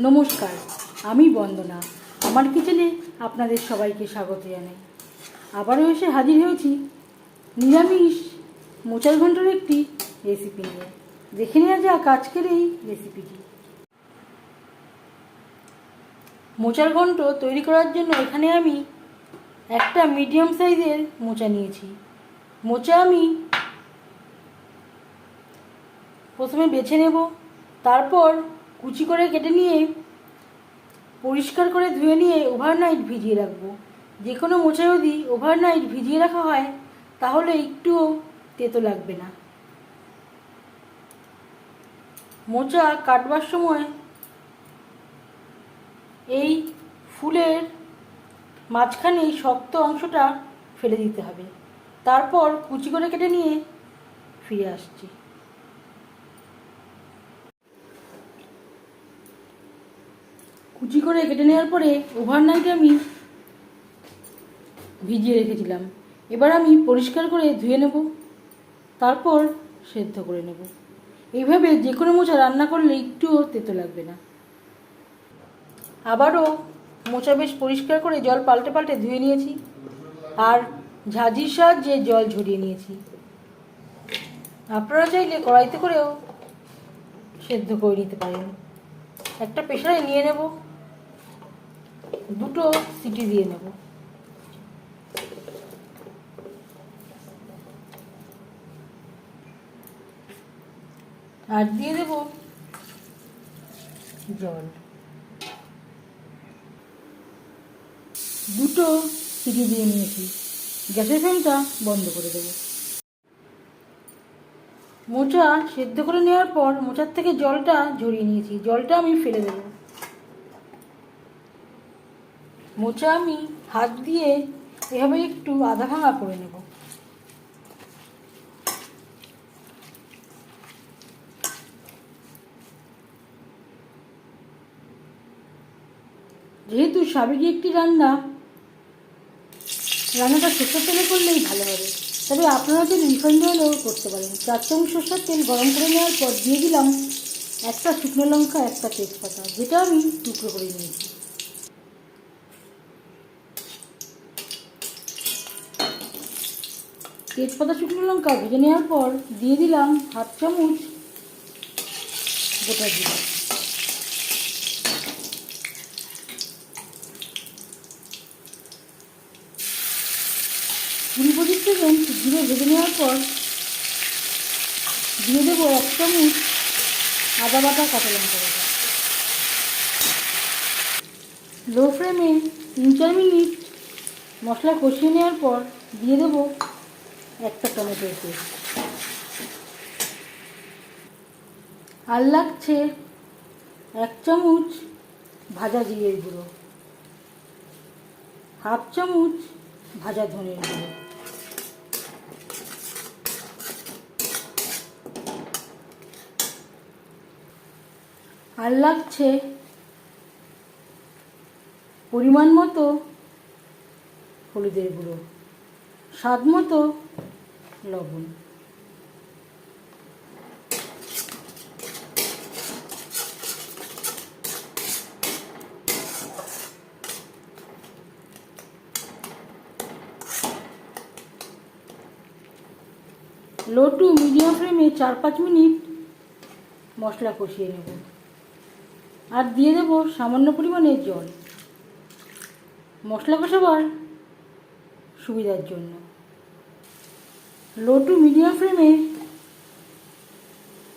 নমস্কার, আমি বন্দনা। আমার কিচেনে আপনাদের সবাইকে স্বাগত জানাই। আবারও এসে হাজির হয়েছি নিরামিষ মোচার ঘণ্টার একটি রেসিপি নিয়ে। দেখে নেওয়া যাক আজকের এই রেসিপিটি মোচার ঘন্ট তৈরি করার জন্য এখানে আমি একটা মিডিয়াম সাইজের মোচা নিয়েছি। মোচা আমি প্রথমে বেছে নেব, তারপর কুচি করে কেটে নিয়ে, পরিষ্কার করে ধুয়ে নিয়ে ওভারনাইট ভিজিয়ে রাখব। যে কোনো মোচা যদি ওভারনাইট ভিজিয়ে রাখা হয়, তাহলে একটুও তেতো লাগবে না। মোচা কাটবার সময় এই ফুলের মাঝখানে এই শক্ত অংশটা ফেলে দিতে হবে। তারপর কুচি করে কেটে নিয়ে ফিরে আসছি। কুচি করে কেটে নেওয়ার পরে ওভারনাইট আমি ভিজিয়ে রেখেছিলাম। এবার আমি পরিষ্কার করে ধুয়ে নেব, তারপর সেদ্ধ করে নেব। এইভাবে যে কোনো মোচা রান্না করলে একটুও তেতো লাগবে না। আবারও মোচা বেশ পরিষ্কার করে জল পাল্টে পাল্টে ধুয়ে নিয়েছি আর ঝাঁঝির সাহায্যে জল ঝরিয়ে নিয়েছি। আপনারা চাইলে কড়াইতে করেও সেদ্ধ করে নিতে পারেন। একটা প্রেশারে নিয়ে নেব। দুটো সিটি দিয়ে নেব। আর দিয়ে দেব জল। দুটো সিটি দিয়ে নিয়েছি। গ্যাসের ফ্লেমটা বন্ধ করে দেব। মোচা সেদ্ধ করে নেওয়ার পর মোচার থেকে জলটা ঝরিয়ে নিয়েছি। জলটা আমি ফেলে দেব। মোচা আমি হাত দিয়ে এভাবে একটু আধা ভাঙা করে নেব। যেহেতু সাবেকি একটি রান্না, রান্নাটা সরষের তেলে করলেই ভালো হবে। তবে আপনারা যদি রিফাইন্ড অয়েলও করতে পারেন। চার চামচ সরষের তেল গরম করে নেওয়ার পর দিয়ে দিলাম একটা শুকনো লঙ্কা, একটা তেজপাতা, যেটা আমি টুকরো করে নিয়েছি। তেজপাতা, শুকনো লঙ্কা ভেজে নেওয়ার পর দিয়ে দিলাম হাফ চামচ গোটা জিরা। কুড়ি পঁচিশ সেকেন্ড জিরে ভেজে নেওয়ার পর দিয়ে দেবো এক চামচ আদা বাটা, কাঁচা লঙ্কা বাটা। লো ফ্লেমে তিন চার মিনিট মশলা কষিয়ে নেওয়ার পর দিয়ে দেবো একটা টমেটো পেস্ট আর লাগছে এক চামচ ভাজা জিরের গুঁড়ো, হাফ চামচ ভাজা ধনের গুঁড়ো। আর লাগছে পরিমাণ মতো হলুদের গুঁড়ো, স্বাদ মতো লবণ। লো টু মিডিয়াম ফ্লেমে চার পাঁচ মিনিট মশলা কষিয়ে নেব। আর দিয়ে দেব সামান্য পরিমাণে জল। মশলা কষাবার সুবিধার জন্য। লো টু মিডিয়াম ফ্লেমে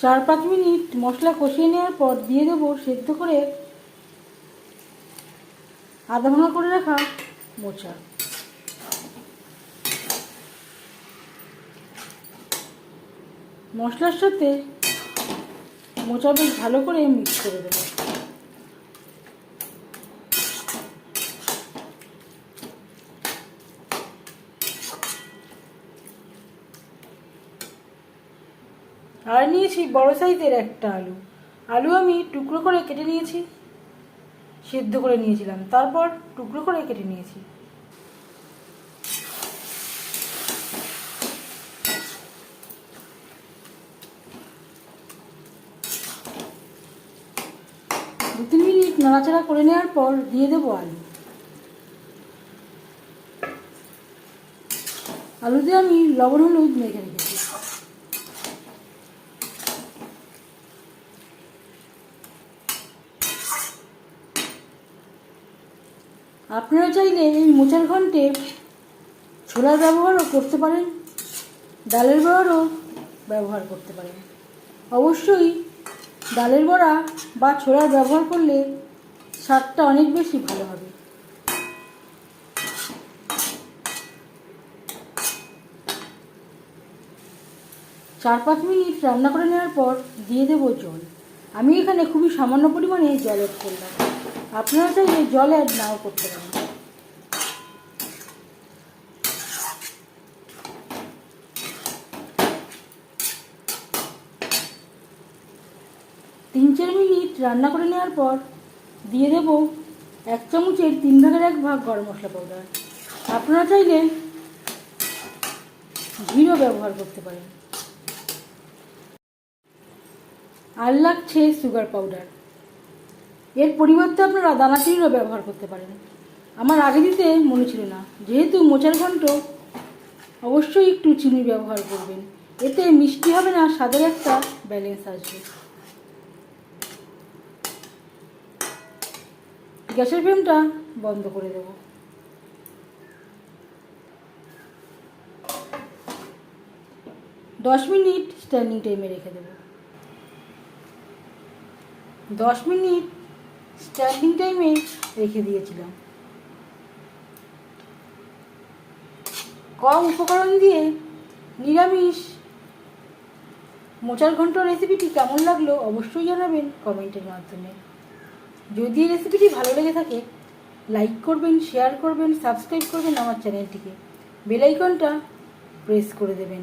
চার পাঁচ মিনিট মশলা কষিয়ে নেওয়ার পর দিয়ে দেব সেদ্ধ করে আধা ভাঙা করে রাখা মোচা। মশলার সাথে মোচা বেশ ভালো করে মিক্স করে দেবো। আর নিয়েছি বড় সাইজের একটা আলু। আলু আমি টুকরো করে কেটে নিয়েছি, সেদ্ধ করে নিয়েছিলাম। তারপর টুকরো করে কেটে নিয়েছি। দু তিন মিনিট নাড়াচাড়া করে নেওয়ার পর দিয়ে দেবো আলু। আলুতে আমি লবণ হলুদ মেখে রেখেছি। আপনারা চাইলে এই মোচার ঘন্টে ছোলার ব্যবহারও করতে পারেন, ডালের বড়ারও ব্যবহার করতে পারেন। অবশ্যই ডালের বড়া বা ছোলার ব্যবহার করলে স্বাদটা অনেক বেশি ভালো হবে। চার পাঁচ মিনিট রান্না করে নেওয়ার পর দিয়ে দেবো জল। আমি এখানে খুবই সামান্য পরিমাণে জল অ্যাড করলাম। আপনারা চাইলে জল অ্যাড নাও করতে পারেন। তিন চার মিনিট রান্না করে নেওয়ার পর দিয়ে দেব এক চামচের তিন ভাগের এক ভাগ গরম মশলা পাউডার আপনারা চাইলে ঘিরও ব্যবহার করতে পারেন। আর লাগছে সুগার পাউডার এর পরিবর্তে আপনারা দানা চিনিরও ব্যবহার করতে পারেন। আমার আগে দিতে মনে ছিল না। যেহেতু মোচার ঘন্ট, অবশ্যই একটু চিনি ব্যবহার করবেন। এতে মিষ্টি হবে না, স্বাদের একটা ব্যালেন্স আসবে। গ্যাসের ফ্লেমটা বন্ধ করে দেব। দশ মিনিট স্ট্যান্ডিং টাইমে রেখে দেব। দশ মিনিট স্ট্যান্ডিং টাইমে রেখে দিয়েছিলাম। কম উপকরণ দিয়ে নিরামিষ। মোচার ঘন্ট রেসিপিটি কেমন লাগল অবশ্যই জানাবেন কমেন্টের মাধ্যমে। যদি রেসিপিটি ভালো লেগে থাকে লাইক করবেন শেয়ার করবেন সাবস্ক্রাইব করবেন আমার চ্যানেলটিকে বেল আইকনটা প্রেস করে দেবেন।